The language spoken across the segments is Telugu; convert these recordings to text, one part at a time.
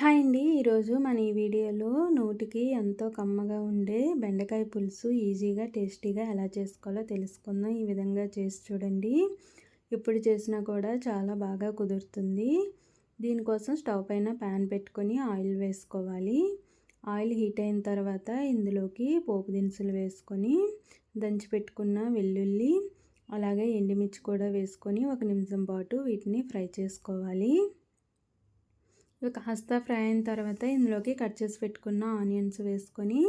హాయ్ అండి. ఈరోజు మన ఈ వీడియోలో నోటికి ఎంతో కమ్మగా ఉండే బెండకాయ పులుసు ఈజీగా టేస్టీగా ఎలా చేసుకోవాలో తెలుసుకుందాం. ఈ విధంగా చేసి చూడండి. ఇప్పుడు చేసినా కూడా చాలా బాగా కుదురుతుంది. దీనికోసం స్టవ్ పైన ప్యాన్ పెట్టుకొని ఆయిల్ వేసుకోవాలి. ఆయిల్ హీట్ అయిన తర్వాత ఇందులోకి పోపు దినుసులు వేసుకొని దంచి పెట్టుకున్న వెల్లుల్లి అలాగే ఎండుమిర్చి కూడా వేసుకొని ఒక నిమిషం పాటు వీటిని ఫ్రై చేసుకోవాలి. ఇవి కాస్త ఫ్రై అయిన తర్వాత ఇందులోకి కట్ చేసి పెట్టుకున్న ఆనియన్స్ వేసుకొని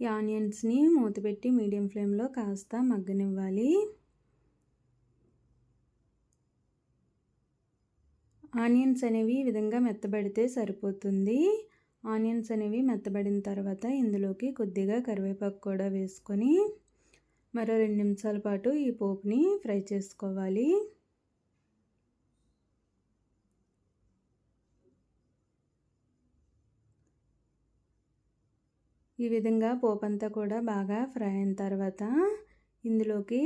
ఈ ఆనియన్స్ని మూత పెట్టి మీడియం ఫ్లేమ్లో కాస్త మగ్గనివ్వాలి. ఆనియన్స్ అనేవి ఈ విధంగా మెత్తబడితే సరిపోతుంది. ఆనియన్స్ అనేవి మెత్తబడిన తర్వాత ఇందులోకి కొద్దిగా కరివేపాకు కూడా వేసుకొని మరో రెండు నిమిషాల పాటు ఈ పోపుని ఫ్రై చేసుకోవాలి. ఈ విధంగా పోపంతా కూడా బాగా ఫ్రై అయిన తర్వాత ఇందులోకి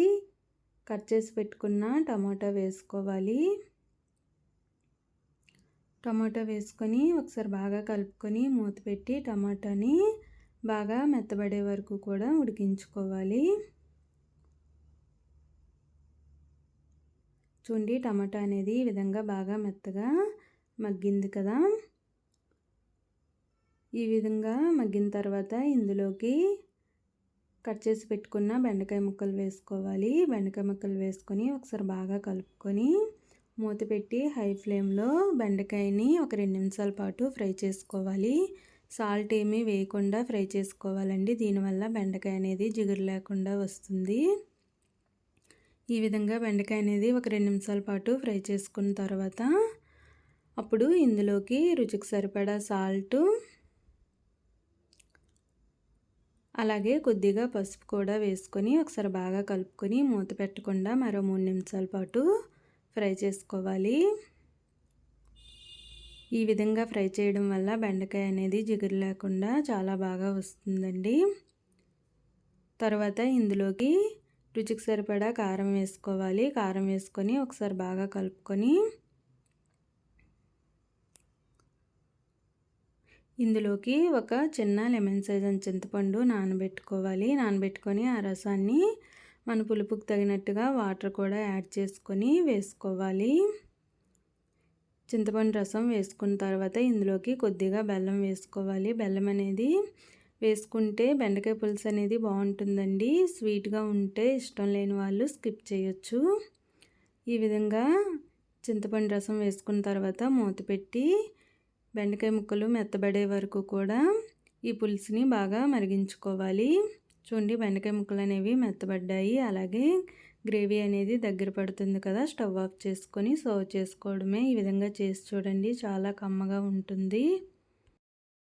కట్ చేసి పెట్టుకున్న టమాటా వేసుకోవాలి. టమాటా వేసుకొని ఒకసారి బాగా కలుపుకొని మూత పెట్టి టమాటాని బాగా మెత్తబడే వరకు కూడా ఉడికించుకోవాలి. చూడండి టమాటా అనేది ఈ విధంగా బాగా మెత్తగా మగ్గింది కదా. ఈ విధంగా మగ్గిన తర్వాత ఇందులోకి కట్ చేసి పెట్టుకున్న బెండకాయ ముక్కలు వేసుకోవాలి. బెండకాయ ముక్కలు వేసుకొని ఒకసారి బాగా కలుపుకొని మూత పెట్టి హై ఫ్లేమ్లో బెండకాయని ఒక రెండు నిమిషాల పాటు ఫ్రై చేసుకోవాలి. సాల్ట్ ఏమీ వేయకుండా ఫ్రై చేసుకోవాలండి. దీనివల్ల బెండకాయ అనేది జిగురు లేకుండా వస్తుంది. ఈ విధంగా బెండకాయ అనేది ఒక రెండు నిమిషాల పాటు ఫ్రై చేసుకున్న తర్వాత అప్పుడు ఇందులోకి రుచికి సరిపడా సాల్టు అలాగే కొద్దిగా పసుపు కూడా వేసుకొని ఒకసారి బాగా కలుపుకొని మూత పెట్టకుండా మరో మూడు నిమిషాల పాటు ఫ్రై చేసుకోవాలి. ఈ విధంగా ఫ్రై చేయడం వల్ల బెండకాయ అనేది జిగురు లేకుండా చాలా బాగా వస్తుందండి. తర్వాత ఇందులోకి రుచికి సరిపడా కారం వేసుకోవాలి. కారం వేసుకొని ఒకసారి బాగా కలుపుకొని ఇందులోకి ఒక చిన్న లెమన్ సైజ్ అని చింతపండు నానబెట్టుకోవాలి. నానబెట్టుకొని ఆ రసాన్ని మన పులుపుకు తగినట్టుగా వాటర్ కూడా యాడ్ చేసుకొని వేసుకోవాలి. చింతపండు రసం వేసుకున్న తర్వాత ఇందులోకి కొద్దిగా బెల్లం వేసుకోవాలి. బెల్లం అనేది వేసుకుంటే బెండకాయ పులుసు అనేది బాగుంటుందండి. స్వీట్గా ఉంటే ఇష్టం లేని వాళ్ళు స్కిప్ చేయొచ్చు. ఈ విధంగా చింతపండు రసం వేసుకున్న తర్వాత మూత పెట్టి బెండకాయ ముక్కలు మెత్తబడే వరకు కూడా ఈ పులుసుని బాగా మరిగించుకోవాలి. చూడండి బెండకాయ ముక్కలు అనేవి మెత్తబడ్డాయి. అలాగే గ్రేవీ అనేది దగ్గర పడుతుంది కదా స్టవ్ ఆఫ్ చేసుకొని సర్వ్ చేసుకోవడమే. ఈ విధంగా చేసి చూడండి చాలా కమ్మగా ఉంటుంది.